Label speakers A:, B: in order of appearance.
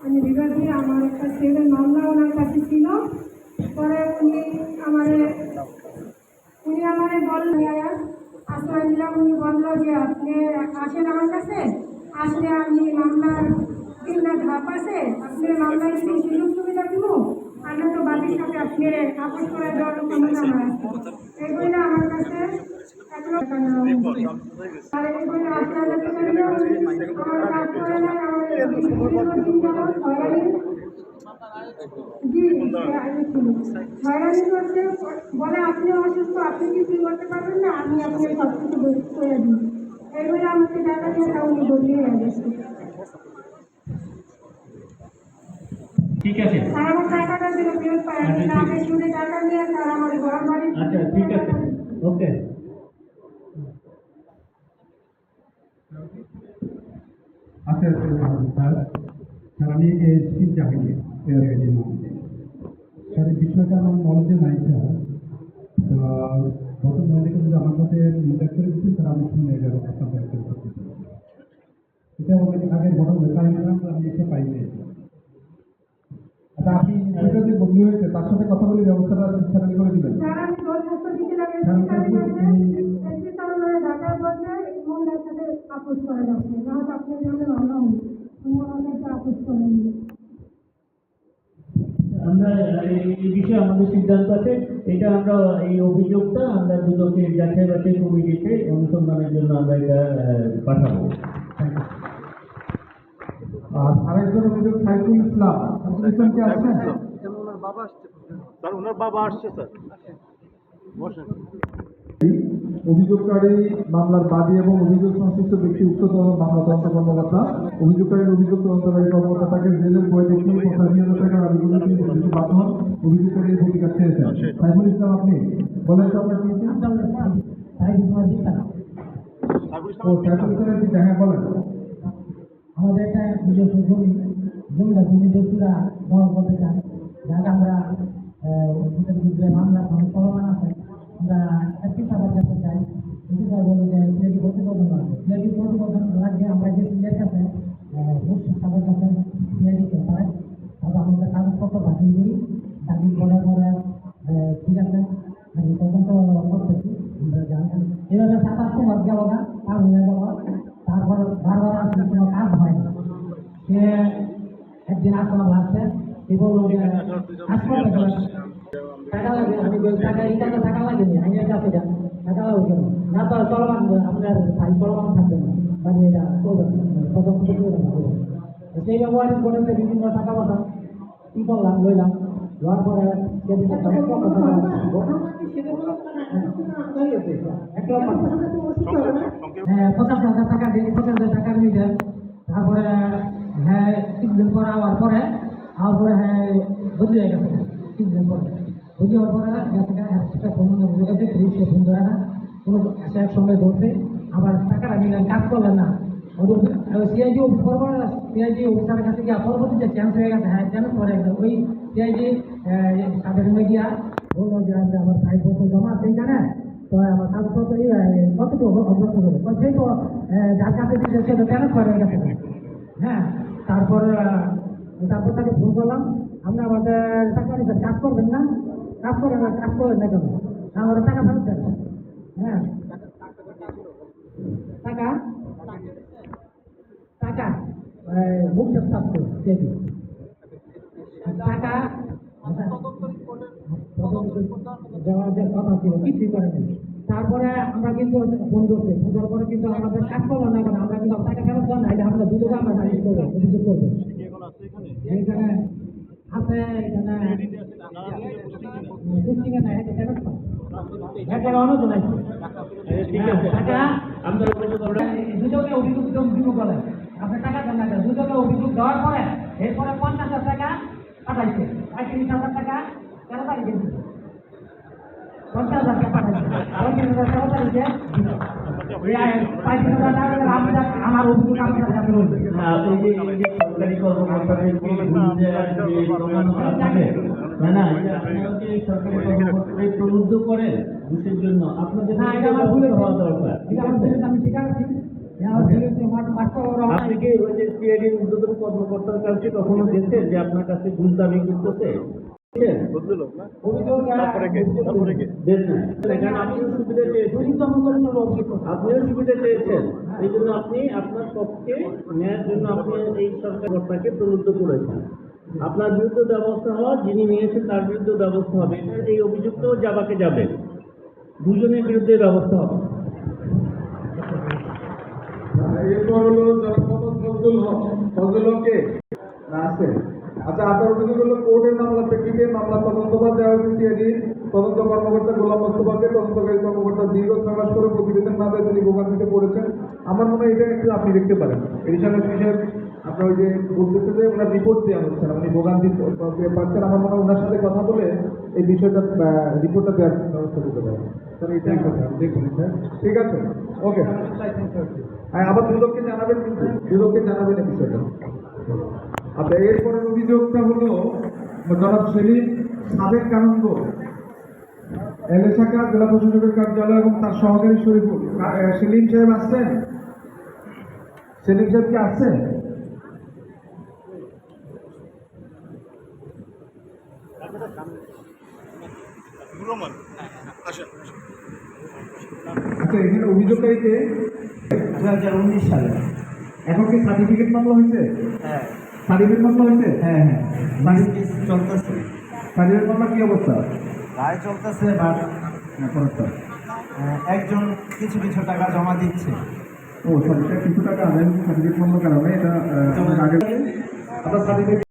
A: আমি পারভিন আমার একটা ছেলের মামলা ওনার কাছে ছিল। পরে উনি আমার উনি আমারে বললেন আশ্রয় দিলাম উনি বলল যে, আপনি আসেন আমার কাছে। আসলে আমি মামলার তিনটা ধাপ আছে। আপনি মামলায় সুযোগ সুবিধা দিব? আমরা তো বাকির সাথে আপনি আপোষ করে দেওয়ার ক্ষমতা আমার আছে। বলে আপনি অসুস্থ আপনি কিছু করতে পারবেন না আমি আপনি সব কিছু করে দিই এগুলো আমাকে টাকা দিয়ে উনি বলিয়ে গেছে
B: ঠিক আছে।
A: আমার টাকাটা আমি শুনে নিয়ে
B: আচ্ছা ঠিক আছে। ওকে।
C: আচ্ছা স্যার স্যার আমি এসপি জাহাঙ্গীর এয়ারগাড়ি স্যার এই বিষয়টা আমার নলেজে নাই স্যার তো গত মহিলাকে যদি আমার সাথে ইন্টার করে দিচ্ছেন স্যার আমি শুনে এটা আপনার এটা অনেক আগে ঘটনা হয়েছে আমি এটা পাইনি আচ্ছা আপনি বদলি হয়েছে তার সাথে কথা বলে ব্যবস্থাটা স্যার করে দিবেন
A: স্যার আমি আপোষ করা যাচ্ছে না হলে আপনি জানেন আমরা উনি আমাদেরকে আপোষ করেন
B: আমরা এই বিষয়ে আমাদের সিদ্ধান্ত আছে। এটা আমরা এই অভিযোগটা আমরা দুদকের যাচাই বাছাই কমিটিতে অনুসন্ধানের জন্য আমরা এটা পাঠাবো।
C: আর আরেকজন অভিযোগ সাইফুল ইসলাম। সাইফুল ইসলাম কি আছেন
D: স্যার ওনার বাবা আসছে স্যার। বসেন।
C: অভিযোগকারী মামলার বাদী এবং অভিযোগ সংশ্লিষ্ট ব্যক্তি উচ্চতর মামলা তদন্ত কর্মকর্তা। অভিযোগকারীর অভিযোগ তদন্তকারী কর্মকর্তা তাকে জেলের বই দেখিয়ে আবেদন তিনি অভিযোগ ভূমিকা ছেড়েছেন। সাইফুল ইসলাম, আপনি বলেন তো আপনার কি বলেন।
E: আমাদের একটা নিজস্ব জমি জমিটা ভূমি দস্যুরা দখল করতে চান যাকে আমরা ভূতের বিরুদ্ধে মামলা এখন চলমান আছে আমরা একটি সাবার কাছে চাই একটি সাবার বলে যে সিআইডি প্রতিবেদন আছে সিআইডি প্রতিবেদন রাজ্যে আমরা যে সিআইয়ের কাছে মুসলিম সাবার কাছে সিআইডি পাই তারপর দাখিল করি দাখিল করার পরে ঠিক আছে, আমি তদন্ত করতেছি এভাবে সাতাশ তোমার গেল না কাজ হয়ে গেল। তারপরে বারবার আসলে কোনো কাজ হয় না। সে একদিন আসলাম আসছে সে বলল যে হাসপাতালে টাকা লাগে, আমি টাকা, এই টাকা টাকা লাগে আমি কাছে যান টাকা তো চলমান, আপনার ফাইল চলমান থাকবে না। মানে সেই ব্যবহারিক করেছে বিভিন্ন টাকা পয়সা। কি করলাম লইলাম লওয়ার পরে হ্যাঁ পঞ্চাশ হাজার টাকা দিয়ে পঞ্চাশ হাজার টাকা নিয়ে তারপরে হ্যাঁ কিছুদিন পরে আবার পরে আবার পরে হ্যাঁ বদলি হয়ে গেছে কিছুদিন পরে বদলি হওয়ার পরে একটা ফোন গেছে পুলিশকে ফোন ধরে না কোনো একসঙ্গে ধরছে আবার টাকাটা নিলেন কাজ করলেন না সিআইডি সিআইডি অফিসারের কাছে গিয়ে পরবর্তীতে চ্যান্স হয়ে গেছে হ্যাঁ চ্যান্স করে গেছে ওই তাদের রুমে গিয়া বলল যে আমি আমার ফাইল পত্র জমা আছে এইখানে তো আমার কাগজপত্র কতটুকু অগ্রসর হবে। এই তো যার কাছে দিচ্ছে সে তো করে গেছে হ্যাঁ তারপর তারপর তাকে ফোন করলাম। আমরা আমাদের টাকা নিতে কাজ করবেন না? কাজ করেন না, কাজ করেন না কেন? আমার টাকা ফেরত দেন। হ্যাঁ। টাকা? টাকা। মুখ্য ছাত্র যেটি টাকা দেওয়ার কথা ছিল কিছুই করেনি। তারপরে আমরা কিন্তু ফোন করছি ফোন করার পরে কিন্তু আমাদের কাজ করল না এখন আমরা কিন্তু আপনাকে ফেরত দেওয়া না এটা আমরা দুটোকে আমরা নালিশ করব অভিযোগ করব। এখানে আছে এখানে নাই এটা ফেরত টাকা
B: আমরা অভিযোগ
E: অভিযোগ দিব বলে। আপনি টাকা দেন না কেন? দুজনে অভিযোগ দেওয়ার পরে এরপরে পঞ্চাশ হাজার টাকা পাঠাইছে। পঁয়ত্রিশ হাজার টাকা তেরো তারিখে দিচ্ছে পঞ্চাশ হাজার টাকা পাঠাইছে। হাজার টাকা আমার অভিযোগ কাছে
B: সরকারি কর্মকর্তাদের না না সরকারি কর্মকর্তাদের প্রলুব্ধ করেন ঘুষের জন্য। আপনাদের হওয়া দরকার।
E: আমি ঠিক করছি।
B: আপনি কি ওই যে সিআইডি ঊর্ধ্বতন কর্মকর্তার কাছে কখনো গেছেন যে আপনার কাছে ঘুষ দাবি করতেছে? আপনিও সুবিধা চেয়েছেন। এই জন্য আপনি আপনার পক্ষে ন্যায়ের জন্য আপনি এই সরকার কর্তাকে প্রলুব্ধ করেছেন। আপনার বিরুদ্ধে ব্যবস্থা হওয়া যিনি নিয়েছেন তার বিরুদ্ধে ব্যবস্থা হবে। এটা এই অভিযুক্ত যাবাকে যাবে। দুজনের বিরুদ্ধে ব্যবস্থা হবে।
F: এরপর হলো আচ্ছা হলো কোর্টের তদন্ত কর্মকর্তা গোলাম তদন্তকারী কর্মকর্তা দীর্ঘ করে প্রতিবেদন না দেয় পড়েছেন আমার মনে হয় এটা একটু আপনি দেখতে পারেন। এডিশনাল বিষয়ে আপনার ওই যে বলতেছে যে ওনার রিপোর্ট দেওয়া হচ্ছে না উনি ভোগান্তি পাচ্ছেন। আমার মনে হয় ওনার সাথে কথা বলে এই বিষয়টা রিপোর্টটা দেওয়ার ব্যবস্থা করতে পারেন স্যার এটাই কথা, দেখুন, স্যার। ঠিক আছে? ওকে হ্যাঁ আবার দুদককে জানাবেন কিন্তু, দুদককে জানাবেন এই বিষয়টা। আচ্ছা এরপরের অভিযোগটা হলো, জনাব সেলিম সাবেক কানুনগ এল শাখা, জেলা প্রশাসকের কার্যালয় এবং তার সহকারী শরীফুল সেলিম সাহেব আসছেন? সেলিম সাহেব কি আসছেন?
D: রোমান আসেন
F: আচ্ছা এখানে অভিযোগকারীকে
E: দু হাজার উনিশ সালে।
F: এখন কি সার্টিফিকেট মামলা হয়েছে?
E: হ্যাঁ।
F: সার্টিফিকেট মামলা হয়েছে?
E: হ্যাঁ হ্যাঁ। চলতেছে।
F: সার্টিফিকেট মামলা কি অবস্থা?
E: রায় চলতেছে বাট
F: হ্যাঁ,
E: একজন কিছু কিছু টাকা জমা দিচ্ছে।
F: ও সরি এটা কিছু টাকা আদায় সার্টিফিকেট মামলার কারণে এটা আগে আপনার সার্টিফিকেট